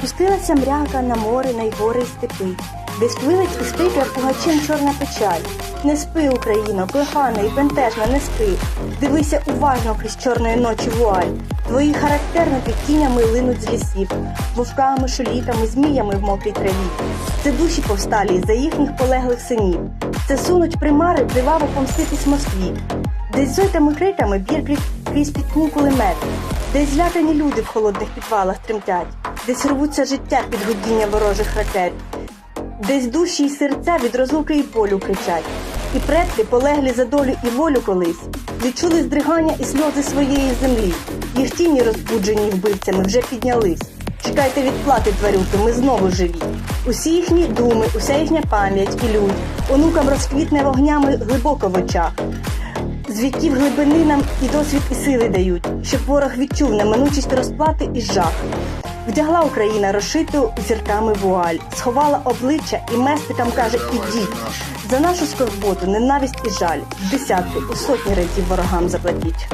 Спустилася мряка на море, на й гори й степи, і спить як пугачем чорна печаль. Не спи, Україно, кохана і бентежна, не спи. Дивися уважно крізь чорної ночі вуаль. Твої характерники тінями линуть з лісів, вовками, шоліками, зміями в мокрій траві. Це душі повсталі за їхніх полеглих синів. Це сунуть примари криваво помститись Москві. Десь зойтами криками б'є крізь, крізь кулемет. Десь злякані люди в холодних підвалах тремтять, десь рвуться життя під гудіння ворожих ракет, десь душі й серця від розлуки і болю кричать. І предки полеглі за долю і волю колись, відчули здригання і сльози своєї землі. Їх тіні розбуджені вбивцями вже піднялись. Чекайте відплати, тварюки, ми знову живі. Усі їхні думи, уся їхня пам'ять і лють, онукам розквітне вогнями глибоко в очах. З віків глибини нам і досвід, і сили дають, щоб ворог відчув неминучість розплати і жах. Вдягла Україна розшиту зірками вуаль, сховала обличчя і месникам каже: ідіть. За нашу скорботу, ненависть і жаль. Десятки, у сотні разів ворогам заплатіть.